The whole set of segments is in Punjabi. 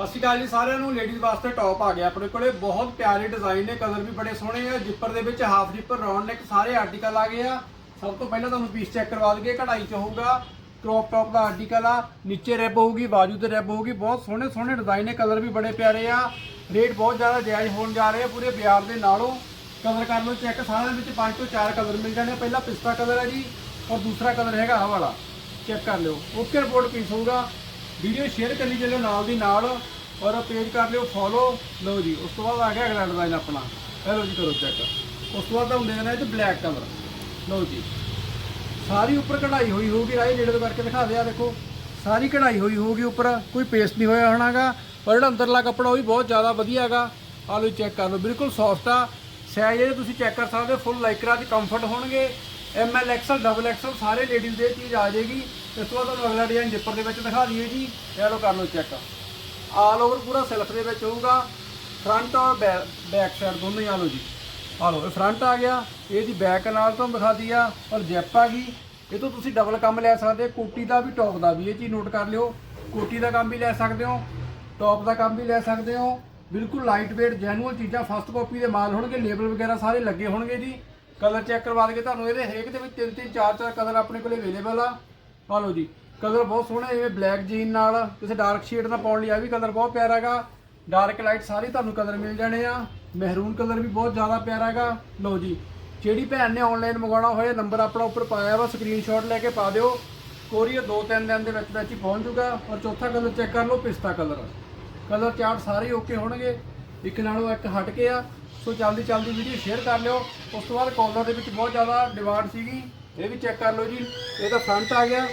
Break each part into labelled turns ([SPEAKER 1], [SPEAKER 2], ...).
[SPEAKER 1] ਸਤਿ ਸ਼੍ਰੀ ਅਕਾਲ ਜੀ ਸਾਰਿਆਂ ਨੂੰ। ਲੇਡੀਜ਼ ਵਾਸਤੇ ਟੌਪ ਆ ਗਿਆ ਆਪਣੇ ਕੋਲੇ। ਬਹੁਤ ਪਿਆਰੇ ਡਿਜ਼ਾਈਨ ਨੇ ਕਲਰ ਵੀ ਬੜੇ ਸੋਹਣੇ ਆ। ਜਿੱਪਰ ਦੇ ਵਿੱਚ ਹਾਫ ਜਿੱਪਰ ਰਾਉਂਡ ਨੈਕ ਸਾਰੇ ਆਰਟੀਕਲ ਆ ਗਏ ਆ। ਸਭ ਤੋਂ ਪਹਿਲਾਂ ਤੁਹਾਨੂੰ ਪੀਸ ਚੈੱਕ ਕਰਵਾ ਦਈਏ, ਕਢਾਈ ਚ ਹੋਊਗਾ। ਕ੍ਰੌਪ ਟੌਪ ਦਾ ਆਰਟੀਕਲ ਆ, ਨੀਚੇ ਰੈਬ ਹੋਊਗੀ, ਬਾਜੂ ਤੇ ਰੈਬ ਹੋਊਗੀ। ਬਹੁਤ ਸੋਹਣੇ ਸੋਹਣੇ ਡਿਜ਼ਾਈਨ ਨੇ ਕਲਰ ਵੀ ਬੜੇ ਪਿਆਰੇ ਆ। ਰੇਟ ਬਹੁਤ ਜ਼ਿਆਦਾ ਜਾਇਜ਼ ਹੋਣ ਜਾ ਰਹੇ ਆ ਪੂਰੇ ਬਾਜ਼ਾਰ ਦੇ ਨਾਲੋਂ। ਕਲਰ ਕਰ ਲਓ ਚੈੱਕ ਸਾਰਿਆਂ ਵਿੱਚ ਪੰਜ ਤੋਂ ਚਾਰ ਕਲਰ ਮਿਲ ਜਾਣੇ ਆ। ਪਹਿਲਾ ਪਿਸਤਾ ਕਲਰ ਹੈ ਜੀ, ਔਰ ਦੂਸਰਾ ਕਲਰ ਹੈਗਾ ਆਹ ਵਾਲਾ। ਚੈੱਕ ਕਰ ਲਿਓ। ਓਕੇ ਰਿਪੋਰਟ ਪੀਸ ਹੋਊਗਾ। ਵੀਡੀਓ ਸ਼ੇਅਰ ਕਰੀ ਚੱਲਿਓ ਨਾਲ ਦੀ ਨਾਲ ਔਰ ਪੇਜ ਕਰ ਲਿਓ ਫੋਲੋ ਲਓ ਜੀ, ਉਸ ਤੋਂ ਬਾਅਦ ਆ ਗਿਆ ਅਗਲਾ ਡਿਜ਼ਾਈਨ ਆਪਣਾ। ਇਹ ਲਓ ਜੀ, ਕਰੋ ਚੈੱਕ ਉਸ ਤੋਂ ਬਾਅਦ ਤੁਹਾਨੂੰ ਦੇਣਾ ਇਹ ਤੇ ਬਲੈਕ ਕਲਰ ਲਓ ਜੀ। ਸਾਰੀ ਉੱਪਰ ਕਢਾਈ ਹੋਈ ਹੋਊਗੀ ਰਾਈ ਨੇੜੇ ਤੋਂ ਕਰਕੇ ਦਿਖਾ ਦਿਆ ਦੇਖੋ। ਸਾਰੀ ਕਢਾਈ ਹੋਈ ਹੋਊਗੀ ਉੱਪਰ, ਕੋਈ ਪੇਸਟ ਨਹੀਂ ਹੋਇਆ ਹੋਣਾਗਾ। ਪਰ ਜਿਹੜਾ ਅੰਦਰਲਾ ਕੱਪੜਾ ਉਹ ਵੀ ਬਹੁਤ ਜ਼ਿਆਦਾ ਵਧੀਆ ਹੈਗਾ ਆ ਲਓ ਚੈੱਕ ਕਰ ਲਓ, ਬਿਲਕੁਲ ਸੌਫਟ ਆ। ਸਾਈਜ਼ ਜਿਹੜੇ ਤੁਸੀਂ ਚੈੱਕ ਕਰ ਸਕਦੇ ਹੋ ਫੁੱਲ ਲਾਈਕਰਾ ਦੀ ਕੰਫਰਟ ਹੋਣਗੇ। M L XL double XL ਸਾਰੇ ਲੇਡੀਜ਼ ਦੇ ਚੀਜ਼ ਆ ਜਾਏਗੀ। ਇਸ ਤੋਂ ਬਾਅਦ ਤੁਹਾਨੂੰ ਅਗਲਾ ਡਿਜ਼ਾਈਨ ਜਿੱਪਰ ਦੇ ਵਿੱਚ ਦਿਖਾ ਦਈਏ ਜੀ। ਇਹ ਲਓ ਕਰ ਲਓ ਚੈੱਕ ਆਲ ਓਵਰ ਪੂਰਾ ਸਿਲਕ ਦੇ ਵਿੱਚ ਹੋਊਗਾ। ਫਰੰਟ ਔਰ ਬੈਕ ਸਾਈਡ ਦੋਨੋਂ ਹੀ ਆ ਲਓ ਜੀ। ਆ ਲਓ, ਇਹ ਫਰੰਟ ਆ ਗਿਆ। ਇਹ ਦੀ ਬੈਕ ਨਾਲ ਤੋਂ ਦਿਖਾਦੀ ਆ ਔਰ ਜੈਪ ਆ ਗਈ। ਇਹ ਤੋਂ ਤੁਸੀਂ ਡਬਲ ਕੰਮ ਲੈ ਸਕਦੇ ਹੋ। ਕੋਟੀ ਦਾ ਵੀ ਟੌਪ ਦਾ ਵੀ। ਇਹ ਚੀਜ਼ ਨੋਟ ਕਰ ਲਿਓ। ਕੋਟੀ ਦਾ ਕੰਮ ਵੀ ਲੈ ਸਕਦੇ ਹੋ। ਟੌਪ ਦਾ ਕੰਮ ਵੀ ਲੈ ਸਕਦੇ ਹੋ। ਬਿਲਕੁਲ ਲਾਈਟ weight ਜੈਨੂਅਲ ਚੀਜ਼ਾਂ ਫਸਟ ਕਾਪੀ ਦੇ ਮਾਲ ਹੋਣਗੇ। ਲੇਬਲ ਵਗੈਰਾ ਸਾਰੇ ਲੱਗੇ ਹੋਣਗੇ ਜੀ। ਕਲਰ ਚੈੱਕ ਕਰਵਾ ਕੇ ਤੁਹਾਨੂੰ। ਇਹਦੇ ਹਰੇਕ ਦੇ ਵਿੱਚ ਤਿੰਨ ਤਿੰਨ ਚਾਰ ਚਾਰ ਕਲਰ ਆਪਣੇ ਕੋਲ ਅਵੇਲੇਬਲ ਆ। ਆ ਲਓ ਜੀ। ਕਲਰ ਬਹੁਤ ਸੋਹਣਾ ਜਿਵੇਂ ਬਲੈਕ ਜੀਨ ਨਾਲ, ਕਿਸੇ ਡਾਰਕ ਸ਼ੇਡ ਨਾਲ ਪਾਉਣ ਲਈ ਆ ਵੀ ਕਲਰ ਬਹੁਤ ਪਿਆਰਾ ਹੈਗਾ। ਡਾਰਕ ਲਾਈਟ ਸਾਰੇ ਤੁਹਾਨੂੰ ਕਲਰ ਮਿਲ ਜਾਣੇ ਆ। ਮਹਿਰੂਨ ਕਲਰ ਵੀ ਬਹੁਤ ਜ਼ਿਆਦਾ ਪਿਆਰਾ ਹੈਗਾ। ਲਓ ਜੀ, ਜਿਹੜੀ ਭੈਣ ਨੇ ਆਨਲਾਈਨ ਮੰਗਵਾਉਣਾ ਹੋਇਆ ਨੰਬਰ ਆਪਣਾ ਉੱਪਰ ਪਾਇਆ ਵਾ ਸਕਰੀਨਸ਼ਾਟ ਲੈ ਕੇ ਪਾ ਦਿਓ। ਕੋਰੀਅਰ ਦੋ ਤਿੰਨ ਦਿਨ ਦੇ ਵਿੱਚ ਵਿੱਚ ਹੀ ਪਹੁੰਚ ਜੂਗਾ। ਔਰ ਚੌਥਾ ਕਲਰ ਚੈੱਕ ਕਰ ਲਓ, ਪਿਸਤਾ ਕਲਰ। ਕਲਰ ਚਾਰਟ ਸਾਰੇ ਓਕੇ ਹੋਣਗੇ। ਇੱਕ ਨਾਲੋਂ ਇੱਕ ਹਟ ਕੇ ਆ। ਸੋ ਜਲਦੀ ਜਲਦੀ ਵੀਡੀਓ ਸ਼ੇਅਰ ਕਰ ਲਿਓ। ਉਸ ਤੋਂ ਬਾਅਦ ਕਾਲਰ ਦੇ ਵਿੱਚ ਬਹੁਤ ਜ਼ਿਆਦਾ ਡਿਮਾਂਡ ਸੀਗੀ। ਇਹ ਵੀ ਚੈੱਕ ਕਰ ਲਓ ਜੀ। ਇਹਦਾ ਫਰੰਟ ਆ ਗਿਆ।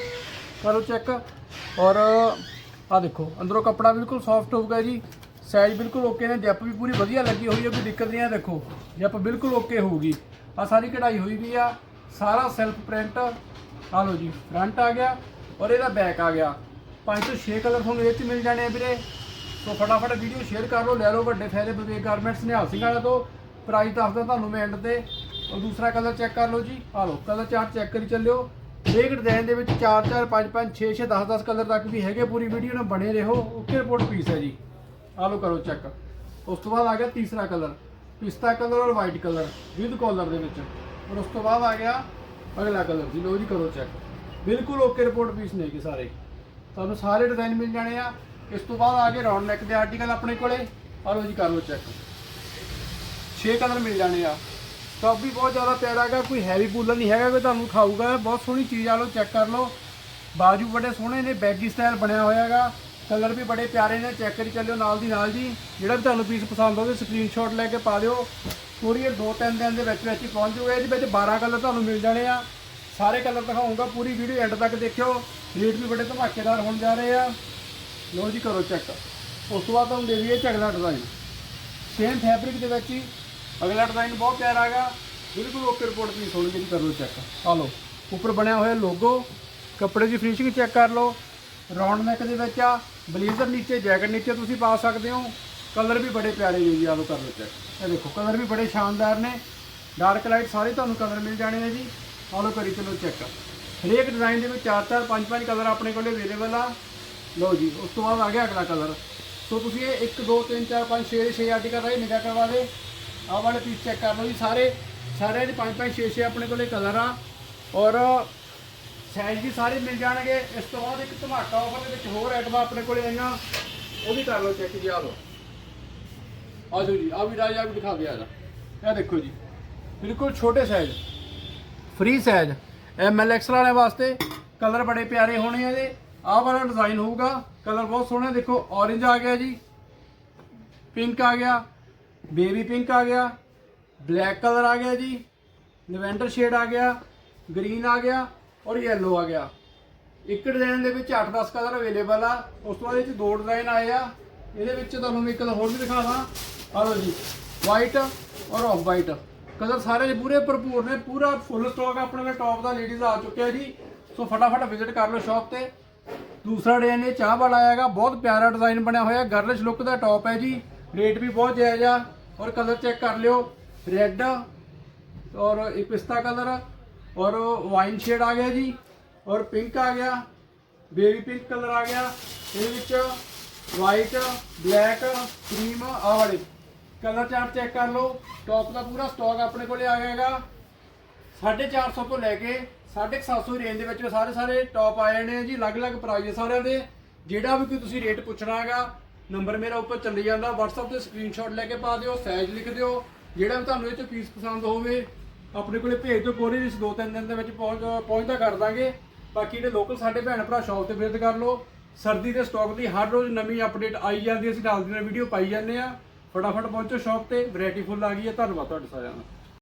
[SPEAKER 1] ਕਰੋ ਚੈੱਕ ਔਰ ਆ ਦੇਖੋ, ਅੰਦਰੋਂ ਕੱਪੜਾ ਬਿਲਕੁਲ ਸੌਫਟ ਹੋਊਗਾ ਜੀ। ਸਾਈਜ਼ ਬਿਲਕੁਲ ਓਕੇ ਨੇ। ਜੈਪ ਵੀ ਪੂਰੀ ਵਧੀਆ ਲੱਗੀ ਹੋਈ ਹੈ। ਕੋਈ ਦਿੱਕਤ ਨਹੀਂ ਆ ਦੇਖੋ। ਜੈਪ ਬਿਲਕੁਲ ਓਕੇ ਹੋਊਗੀ। ਆ ਸਾਰੀ ਕਢਾਈ ਹੋਈ ਵੀ ਆ। ਸਾਰਾ ਸੈਲਫ ਪ੍ਰਿੰਟ ਆ ਲਓ ਜੀ ਫਰੰਟ ਆ ਗਿਆ। ਔਰ ਇਹਦਾ ਬੈਕ ਆ ਗਿਆ। ਪੰਜ ਤੋਂ 6 ਕਲਰ ਤੁਹਾਨੂੰ ਇਹ 'ਚ ਮਿਲ ਜਾਣੇ ਆ ਵੀਰੇ। ਸੋ ਫਟਾਫਟ ਵੀਡੀਓ ਸ਼ੇਅਰ ਕਰ ਲਓ। ਲੈ ਲਓ ਵੱਡੇ ਫਾਇਦੇ ਵਿਵੇਕ ਗਾਰਮੈਂਟਸ ਨਿਹਾਲ ਸਿੰਘ ਵਾਲਾ ਤੋਂ। ਪ੍ਰਾਈਸ ਦੱਸਦਾ ਤੁਹਾਨੂੰ ਮੈਂ ਐਂਡ ਤੇ। ਔਰ ਦੂਸਰਾ ਕਲਰ ਚੈੱਕ ਕਰ ਲਓ ਜੀ। ਆ ਲਓ, ਕਲਰ ਚਾਰ ਚੈੱਕ ਕਰੀ ਚੱਲਿਓ। ਹਰੇਕ ਡਿਜ਼ਾਈਨ ਦੇ ਵਿੱਚ 4 4 5 5 6 6 10 10 ਕਲਰ ਤੱਕ ਵੀ ਹੈਗੇ ਪੂਰੀ ਵੀਡੀਓ ਨਾਲ ਬਣੇ ਰਹੋ। ਓਕੇ ਰਿਪੋਰਟ ਪੀਸ ਹੈ ਜੀ। ਆ ਲਓ ਕਰੋ ਚੈੱਕ। ਉਸ ਤੋਂ ਬਾਅਦ ਆ ਗਿਆ ਤੀਸਰਾ ਕਲਰ। ਪਿਸਤਾ ਕਲਰ ਔਰ ਵਾਈਟ ਕਲਰ ਵਿਦ ਕਾਲਰ ਦੇ ਵਿੱਚ। ਔਰ ਉਸ ਤੋਂ ਬਾਅਦ ਆ ਗਿਆ ਅਗਲਾ ਕਲਰ ਜੀ। ਲਓ ਜੀ ਕਰੋ ਚੈੱਕ। ਬਿਲਕੁਲ ਓਕੇ ਰਿਪੋਰਟ ਪੀਸ ਨੇ ਕਿ ਸਾਰੇ। ਤੁਹਾਨੂੰ ਸਾਰੇ ਡਿਜ਼ਾਈਨ ਮਿਲ ਜਾਣੇ ਆ। ਇਸ ਤੋਂ ਬਾਅਦ ਆ ਗਏ ਰਾਉਂਡ ਨੈਕ ਦੇ ਆਰਟੀਕਲ ਆਪਣੇ ਕੋਲੇ। ਆ ਲਓ ਜੀ ਕਰ ਲਓ ਚੈੱਕ। 6 ਕਲਰ ਮਿਲ ਜਾਣੇ ਆ। ਸਟਾਕ ਵੀ ਬਹੁਤ ਜ਼ਿਆਦਾ ਪਿਆਰਾ ਹੈਗਾ, ਕੋਈ ਹੈਵੀ ਕੂਲਰ ਨਹੀਂ ਹੈਗਾ, ਕੋਈ ਤੁਹਾਨੂੰ ਖਾਊਗਾ। ਬਹੁਤ ਸੋਹਣੀ ਚੀਜ਼ ਆ, ਲਓ ਚੈੱਕ ਕਰ ਲਓ। ਬਾਜੂ ਬੜੇ ਸੋਹਣੇ ਨੇ ਬੈਗੀ ਸਟਾਈਲ ਬਣਿਆ ਹੋਇਆ ਹੈਗਾ। ਕਲਰ ਵੀ ਬੜੇ ਪਿਆਰੇ ਨੇ ਚੈੱਕ ਕਰੀ ਚੱਲਿਓ ਨਾਲ ਦੀ ਨਾਲ ਜੀ। ਜਿਹੜਾ ਵੀ ਤੁਹਾਨੂੰ ਪੀਸ ਪਸੰਦ ਹੋਵੇ ਸਕਰੀਨਸ਼ਾਟ ਲੈ ਕੇ ਪਾ ਦਿਓ। ਕੋਰੀਅਰ ਦੋ ਤਿੰਨ ਦਿਨ ਦੇ ਵਿੱਚ ਵਿੱਚ ਹੀ ਪਹੁੰਚ ਜਾਊਗਾ ਇਹਦੇ ਵਿੱਚ 12 ਕਲਰ ਤੁਹਾਨੂੰ ਮਿਲ ਜਾਣੇ ਆ। ਸਾਰੇ ਕਲਰ ਦਿਖਾਉਂਗਾ ਪੂਰੀ ਵੀਡੀਓ ਐਂਡ ਤੱਕ ਦੇਖਿਓ। ਰੇਟ ਵੀ ਬੜੇ ਧਮਾਕੇਦਾਰ ਹੋਣ ਜਾ ਰਹੇ ਆ। ਲੋ ਜੀ, ਕਰੋ ਚੈੱਕ ਉਸ ਤੋਂ ਬਾਅਦ ਤੁਹਾਨੂੰ ਦੇ ਦਈਏ ਝਗੜਾ ਡਿਜ਼ਾਈਨ ਸੇਮ ਫੈਬਰਿਕ ਦੇ ਵਿੱਚ ਹੀ ਅਗਲਾ ਡਿਜ਼ਾਈਨ ਬਹੁਤ ਪਿਆਰਾ ਹੈਗਾ। ਬਿਲਕੁਲ ਓਕੇ ਰਿਪੋਰਟ ਦੀ ਸੋਹਣੀ ਜਿਹੀ ਕਰ ਲਓ ਚੈੱਕ ਆ ਲਓ। ਉੱਪਰ ਬਣਿਆ ਹੋਇਆ ਲੋਗੋ ਕੱਪੜੇ ਦੀ ਫਿਨਿਸ਼ਿੰਗ ਚੈੱਕ ਕਰ ਲਓ। ਰਾਉਂਡ ਨੈਕ ਦੇ ਵਿੱਚ ਆ। ਬਲੇਜ਼ਰ ਨੀਚੇ ਜੈਕਟ ਨੀਚੇ ਤੁਸੀਂ ਪਾ ਸਕਦੇ ਹੋ। ਕਲਰ ਵੀ ਬੜੇ ਪਿਆਰੇ ਨੇ ਜੀ, ਆ ਲਓ ਕਰ ਲਓ ਚੈੱਕ ਇਹ ਦੇਖੋ ਕਲਰ ਵੀ ਬੜੇ ਸ਼ਾਨਦਾਰ ਨੇ। ਡਾਰਕ ਲਾਈਟ ਸਾਰੇ ਤੁਹਾਨੂੰ ਕਲਰ ਮਿਲ ਜਾਣੇ ਨੇ ਜੀ। ਆ ਲਓ ਕਰੀ ਚਲੋ ਚੈੱਕ ਹਰੇਕ ਡਿਜ਼ਾਈਨ ਦੇ ਵਿੱਚ ਚਾਰ ਚਾਰ, ਪੰਜ ਪੰਜ ਕਲਰ ਆਪਣੇ ਕੋਲੇ ਅਵੇਲੇਬਲ ਆ। ਲਓ ਜੀ, ਉਸ ਤੋਂ ਬਾਅਦ ਆ ਗਿਆ ਅਗਲਾ ਕਲਰ ਸੋ ਤੁਸੀਂ ਇਹ 1 2 3 4 5 6 6 ਆਰਟੀਕਲ ਰਾਈ ਨਿਗਾਹ ਕਰਵਾ ਦੇ। ਆਹ ਵਾਲੇ ਪੀਸ ਚੈੱਕ ਕਰ ਲਓ ਜੀ ਸਾਰੇ। ਸਾਰੇ ਦੇ 5 5 6 6 ਆਪਣੇ ਕੋਲੇ ਕਲਰ ਆ। ਔਰ ਸਾਈਜ਼ ਵੀ ਸਾਰੇ ਮਿਲ ਜਾਣਗੇ। ਇਸ ਤੋਂ ਬਾਅਦ ਇੱਕ ਧਮਾਕਾ ਆਫਰ ਦੇ ਵਿੱਚ ਹੋਰ ਐਟਮਾਂ ਆਪਣੇ ਕੋਲੇ ਆਈਆਂ। ਉਹ ਵੀ ਕਰ ਲਓ ਚੈੱਕ ਜੀ, ਆ ਲਓ। ਆ ਜਾਓ ਜੀ, ਆ ਵੀ ਰਾਜਾ ਵੀ ਦਿਖਾ ਦਿਆ ਇਹ ਦੇਖੋ ਜੀ, ਬਿਲਕੁਲ ਛੋਟੇ size free size M L XL ਵਾਲੇ ਵਾਸਤੇ ਕਲਰ ਬੜੇ ਪਿਆਰੇ ਹੋਣੇ ਆ ਇਹਦੇ। ਆਹ ਵਾਲਾ ਡਿਜ਼ਾਈਨ ਹੋਊਗਾ। ਕਲਰ ਬਹੁਤ ਸੋਹਣਾ, ਦੇਖੋ, orange ਆ ਗਿਆ ਜੀ। ਪਿੰਕ ਆ ਗਿਆ। ਬੇਬੀ ਪਿੰਕ ਆ ਗਿਆ, ਬਲੈਕ ਕਲਰ ਆ ਗਿਆ ਜੀ, ਲਵੈਂਡਰ ਸ਼ੇਡ ਆ ਗਿਆ, ਗ੍ਰੀਨ ਆ ਗਿਆ ਔਰ ਯੈਲੋ ਆ ਗਿਆ। ਇੱਕ ਡਿਜ਼ਾਈਨ ਦੇ ਵਿੱਚ 8-10 ਕਲਰ ਅਵੇਲੇਬਲ ਆ, ਉਸ ਤੋਂ ਬਾਅਦ ਇਹ ਚ ਦੋ ਡਿਜ਼ਾਈਨ ਆਏ ਆ। ਇਹਦੇ ਵਿੱਚ ਤੁਹਾਨੂੰ ਮੈਂ ਇੱਕ ਕਲਰ ਹੋਰ ਵੀ ਦਿਖਾਵਾਂ। ਆ ਲਓ ਜੀ ਵਾਈਟ ਔਰ ਆਫ ਵਾਈਟ ਕਲਰ ਸਾਰੇ ਪੂਰੇ ਭਰਪੂਰ ਨੇ, ਪੂਰਾ ਫੁੱਲ ਸਟਾਕ ਆਪਣੇ ਕੋਲ ਟੌਪ ਦਾ ਲੇਡੀਜ਼ ਆ ਚੁੱਕਿਆ ਜੀ। ਸੋ ਫਟਾਫਟ ਵਿਜ਼ਿਟ ਕਰ ਲਓ ਸ਼ਾਪ ਤੇ। ਦੂਸਰਾ ਡਿਜ਼ਾਈਨ ਇਹ ਚਾਹ ਵਾਲਾ ਆਏਗਾ ਬਹੁਤ ਪਿਆਰਾ ਡਿਜ਼ਾਈਨ ਬਣਿਆ ਹੋਇਆ ਗਰਲਿਸ਼ ਲੁੱਕ ਦਾ ਟੌਪ ਹੈ ਜੀ। ਰੇਟ ਵੀ ਬਹੁਤ ਜਾਇਜ਼ ਆ। ਔਰ ਕਲਰ ਚੈੱਕ ਕਰ ਲਿਓ। ਰੈੱਡ ਔਰ ਇੱਕ ਪਿਸਤਾ ਕਲਰ ਔਰ ਵਾਈਨ ਸ਼ੇਡ ਆ ਗਿਆ ਜੀ। ਔਰ ਪਿੰਕ ਆ ਗਿਆ। ਬੇਬੀ ਪਿੰਕ ਕਲਰ ਆ ਗਿਆ। ਇਹਦੇ ਵਿੱਚ ਵਾਈਟ ਬਲੈਕ ਕਰੀਮ ਆ ਵਾਲੇ। ਕਲਰ ਚਾਰਟ ਚੈੱਕ ਕਰ ਲਓ। ਟੌਪ ਦਾ ਪੂਰਾ ਸਟਾਕ ਆਪਣੇ ਕੋਲੇ ਆ ਗਿਆ ਹੈਗਾ। 450 ਤੋਂ ਲੈ ਕੇ 750 ਰੇਂਜ ਦੇ ਵਿੱਚ ਸਾਰੇ ਸਾਰੇ ਟੌਪ ਆਏ ਨੇ ਜੀ। ਅਲੱਗ-ਅਲੱਗ ਪ੍ਰਾਈਸ ਸਾਰਿਆਂ ਦੇ। ਜਿਹੜਾ ਵੀ ਕੋਈ ਤੁਸੀਂ ਰੇਟ ਪੁੱਛਣਾ ਹੈਗਾ ਨੰਬਰ ਮੇਰਾ ਉੱਪਰ ਚੱਲੀ ਜਾਂਦਾ WhatsApp ਤੇ ਸਕਰੀਨਸ਼ਾਟ ਲੈ ਕੇ ਪਾ ਦਿਓ ਸਾਈਜ਼ ਲਿਖ ਦਿਓ ਜਿਹੜਾ ਵੀ ਤੁਹਾਨੂੰ ਇਹ ਚ ਪੀਸ ਪਸੰਦ ਹੋਵੇ ਆਪਣੇ ਕੋਲੇ ਭੇਜ ਦਿਓ ਕੋਰੀਅਰ ਇਸ ਦੋ ਤਿੰਨ ਦਿਨ ਦੇ ਵਿੱਚ ਪਹੁੰਚ ਪਹੁੰਚਦਾ ਕਰ ਦਾਂਗੇ। ਬਾਕੀ ਜਿਹੜੇ ਲੋਕਲ ਸਾਡੇ ਭੈਣ ਭਰਾ ਸ਼ਾਪ ਤੇ ਵਿਜ਼ਿਟ ਕਰ ਲਓ ਸਰਦੀ ਦੇ ਸਟਾਕ ਦੀ ਹਰ ਰੋਜ਼ ਨਵੀਂ ਅਪਡੇਟ ਆਈ ਜਾਂਦੀ ਹੈ, ਅਸੀਂ ਨਾਲ ਦੀ ਨਾਲ ਵੀਡੀਓ ਪਾਈ ਜਾਂਦੇ ਆ ਫਟਾਫਟ ਪਹੁੰਚੋ ਸ਼ਾਪ ਤੇ ਵੈਰਾਈਟੀ ਫੁੱਲ ਆ ਗਈ ਹੈ। ਧੰਨਵਾਦ ਤੁਹਾਡਾ ਸਾਰਿਆਂ ਦਾ।